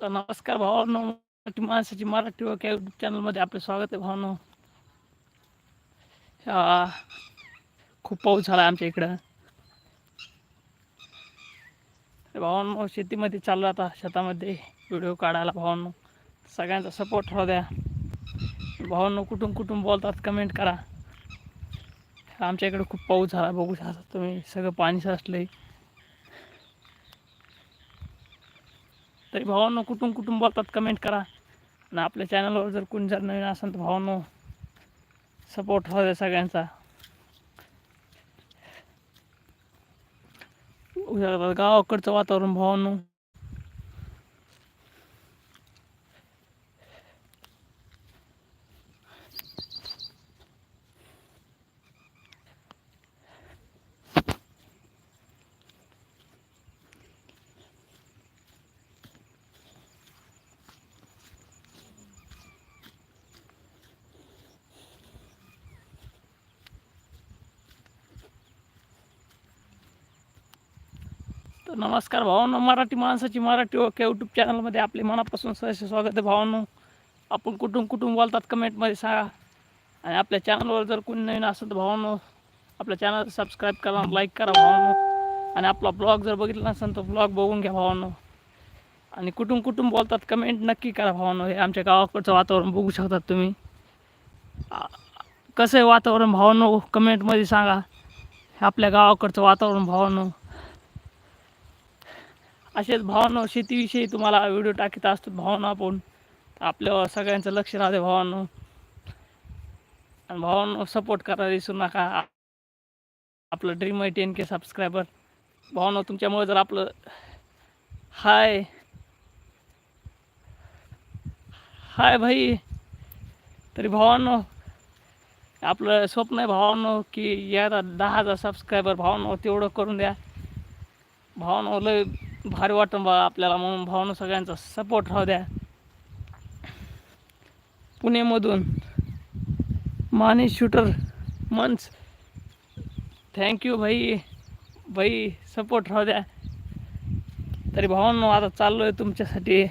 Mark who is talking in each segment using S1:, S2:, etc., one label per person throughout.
S1: तर नमस्कार भावांनो मराठी माणसाची मराठी व युट्यूब चॅनलमध्ये आपलं स्वागत आहे भावांनो. खूप पाऊस झाला आमच्या इकडं. भावांनो शेतीमध्ये चालू आता शेतामध्ये व्हिडिओ काढायला भावांनो. सगळ्यांचा सपोर्ट राहू द्या. भावांनो कुठून कुठून बोलतात कमेंट करा. आमच्या इकडे खूप पाऊस झाला बघू शकता तुम्ही सगळं पाणी साचलंय. तरी भावांनो कुठून कुठून बोलतात कमेंट करा. आणि आपल्या चॅनलवर जर कोणी जर नवीन असेल तर भावांनो सपोर्ट राहू द्या सगळ्यांचा. उद्या गावाकडचं वातावरण भावांनो. तर नमस्कार भावांनो मराठी माणसाची मराठी ओके यूट्यूब चॅनलमध्ये आपले मनापासून सहज स्वागत आहे भावांनो. आपण कुठून कुठून बोलतात कमेंटमध्ये सांगा. आणि आपल्या चॅनलवर जर कोणी नवीन असेल तर भावांनो आपल्या चॅनल सबस्क्राईब करा लाईक करा भावांनो. आणि आपला ब्लॉग जर बघितला नसेल तर ब्लॉग बघून घ्या भावांनो. आणि कुठून कुठून बोलतात कमेंट नक्की करा भावांनो. हे आमच्या गावाकडचं वातावरण बघू शकतात तुम्ही. कसं आहे वातावरण भावांनो? कमेंटमध्ये सांगा. हे आपल्या गावाकडचं वातावरण भावांनो. असेच भावांनो शेतीविषयी तुम्हाला व्हिडिओ टाकीत असतो भावांनो आपण. आपल्या सगळ्यांचं लक्ष राहते भावांनो. आणि भावांनो सपोर्ट करा विसरू नका. आपलं ड्रीम आहे टेन के सबस्क्रायबर भावांनो तुमच्यामुळे जर आपलं हाय. हाय भाई. तरी भावांनो आपलं स्वप्न आहे भावांनो की या दहा हजार सबस्क्रायबर भावांनो तेवढं करून द्या. भावांनो लय भारी वाटतं बघा आपल्याला. म्हणून भावानं सगळ्यांचा सपोर्ट राहू द्या. पुणेमधून माने शूटर मंच थँक्यू भाई. भाई सपोर्ट राहू द्या. तरी भावांनो आता चाललो आहे तुमच्यासाठी.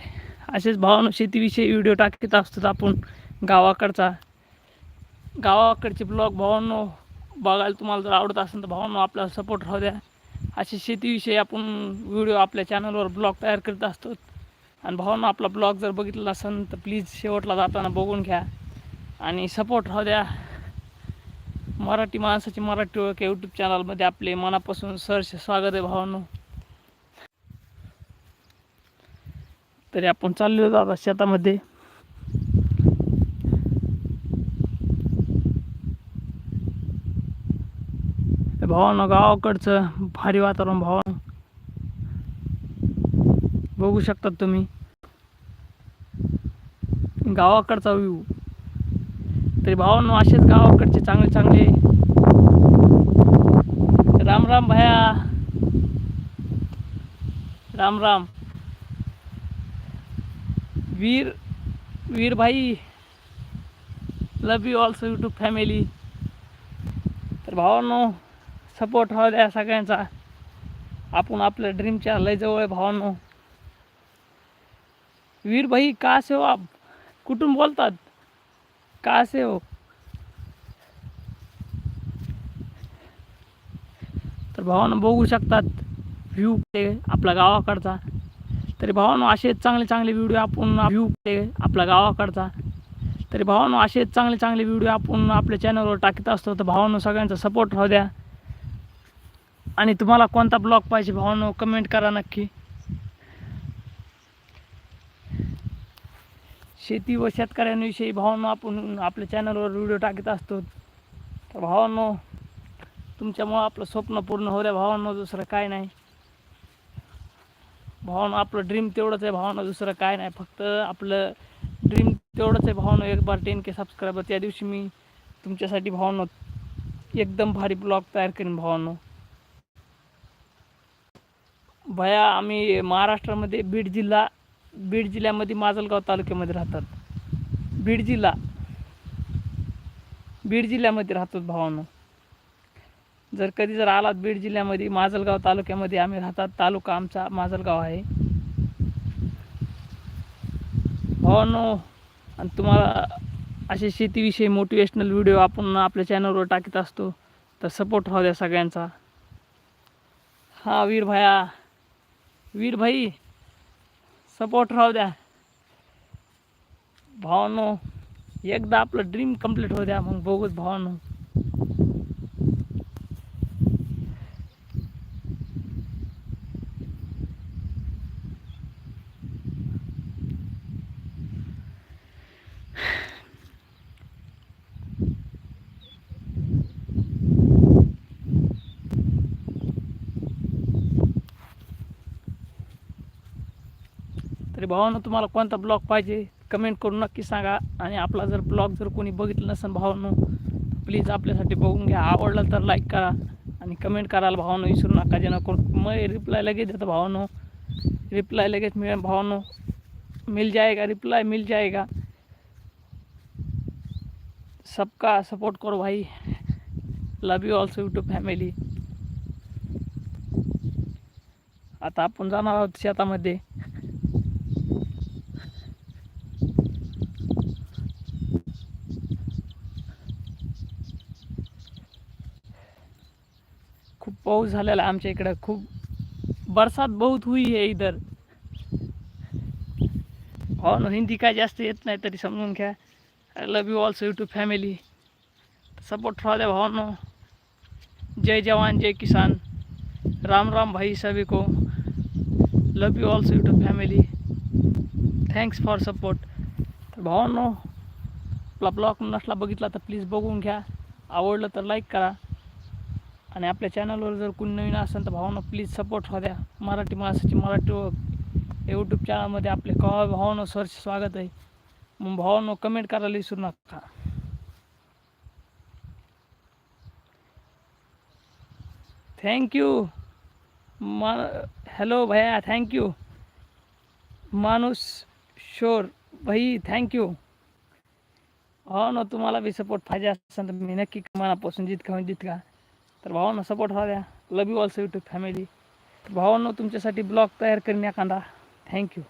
S1: असेच भावानं शेतीविषयी व्हिडिओ टाकत असतो आपण गावाकडचा. गावाकडचे ब्लॉग भावांनो बघायला तुम्हाला जर आवडत असेल तर भावांनो आपल्याला सपोर्ट राहू द्या. असे शेतीविषयी आपण व्हिडिओ आपल्या चॅनलवर ब्लॉग तयार करत असतो. आणि भावानं आपला ब्लॉग जर बघितला असेल तर प्लीज शेवटला जाताना बघून घ्या. आणि सपोर्ट राहू द्या. मराठी माणसाची मराठी ओळख यूट्यूब चॅनलमध्ये आपले मनापासून सहर्ष स्वागत आहे भावांनो. तरी आपण चाललेलो आता शेतामध्ये. भावानं गावाकडचं भारी वातावरण भावानं बघू शकतात तुम्ही. गावाकडचा व्ह्यू तरी भावांनो असेच गावाकडचे चांगले चांगले. राम राम भया. राम राम. वीर वीर भाई. Love you also YouTube family तर भावांनो सपोर्ट व्हावा द्या सगळ्यांचा. आपण आपल्या ड्रीमच्या लय जवळ आहे भावांनो. वीर भाई का से हो आप? कुठून बोलतात? का से हो? तर भावानं बघू शकतात व्ह्यू ते आपल्या गावाकडचा. तरी भावांनो असे चांगले चांगले व्हिडिओ आपण व्ह्यू ते आपल्या गावाकडचा. तरी भावांनो असे चांगले चांगले व्हिडिओ आपण आपल्या चॅनलवर टाकत असतो. तर भावानो सगळ्यांचा सपोर्ट राहू द्या. आणि तुम्हाला कोणता ब्लॉग पाहिजे भावांनो कमेंट करा नक्की. शेती व शेतकऱ्यांविषयी भावांनो आपण आपल्या चॅनलवर व्हिडिओ टाकत असतो. तर भावांनो तुमच्यामुळं आपलं स्वप्न पूर्ण होऊ द्या. भावांनो दुसरं काय नाही. भावांनो आपलं ड्रीम तेवढंच आहे. भावानं दुसरं काय नाही. फक्त आपलं ड्रीम तेवढंच आहे. भावानं एक बार टेन के सबस्क्रायबर त्या दिवशी मी तुमच्यासाठी भावांनो एकदम भारी ब्लॉग तयार करीन भावांनो. भया आम्ही महाराष्ट्रामध्ये बीड जिल्हा बीड जिल्ह्यामध्ये माजलगाव तालुक्यामध्ये राहतात. बीड जिल्हा. बीड जिल्ह्यामध्ये राहतात भावानं. जर कधी जर आलात बीड जिल्ह्यामध्ये माजलगाव तालुक्यामध्ये आम्ही राहतात तालुका आमचा माजलगाव आहे. भावांनो आणि तुम्हाला असे शेतीविषयी मोटिवेशनल व्हिडिओ आपण आपल्या चॅनलवर टाकत असतो तर सपोर्ट राहू द्या सगळ्यांचा. हा वीर भाया. वीर भाई सपोर्ट राहू द्या. भावांनो एकदा आपलं ड्रीम कंप्लीट होऊ द्या मग बघूच भावांनो. भावानं तुम्हाला कोणता ब्लॉग पाहिजे कमेंट करून नक्की सांगा. आणि आपला जर ब्लॉग जर कोणी बघितलं नसेल भावांनो प्लीज आपल्यासाठी बघून घ्या. आवडलं तर लाईक करा आणि कमेंट करायला भावांनो विसरू नका. जेणेकरून मग रिप्लाय लगेच देतो भावांनो. रिप्लाय लगेच मिळेल भावांनो मिल जाएगा रिप्लाय मिल जाएगा. सबका सपोर्ट करो भाई. Love you also YouTube family आता आपण जाणार आहोत शेतामध्ये. खूप पाऊस झालेला आमच्या इकडं. खूप बरसात बहुत हुई है इधर. हो, ऑन हिंदी काय जास्त येत नाही तरी समजून घ्या. I love you also YouTube family support राहू द्या भावांनो. जय जवान जय किसान. राम राम भाई सभी को love you also YouTube family thanks for support तर भावांनो आपला ब्लॉग नसला बघितला तर प्लीज बघून घ्या. आवडलं तर लाईक करा. आणि आपल्या चॅनलवर जर कोणी नवीन असेल तर भावना प्लीज सपोर्ट राहू द्या. मराठी माणसाची मराठी यूट्यूब चॅनलमध्ये आपले कवा भावांनो सरचे स्वागत आहे. मग भावांनो कमेंट करायला विसरू नका. थँक्यू मा हॅलो भैया थँक्यू माणूस शोर भाई थँक्यू हो ना तुम्हाला बी सपोर्ट पाहिजे असेल तर मी नक्की मनापासून जितका जितका तर भावांना सपोर्ट व्हा द्या. Love you also YouTube family भावांना तुमच्यासाठी ब्लॉग तयार करीन एखादा. थँक्यू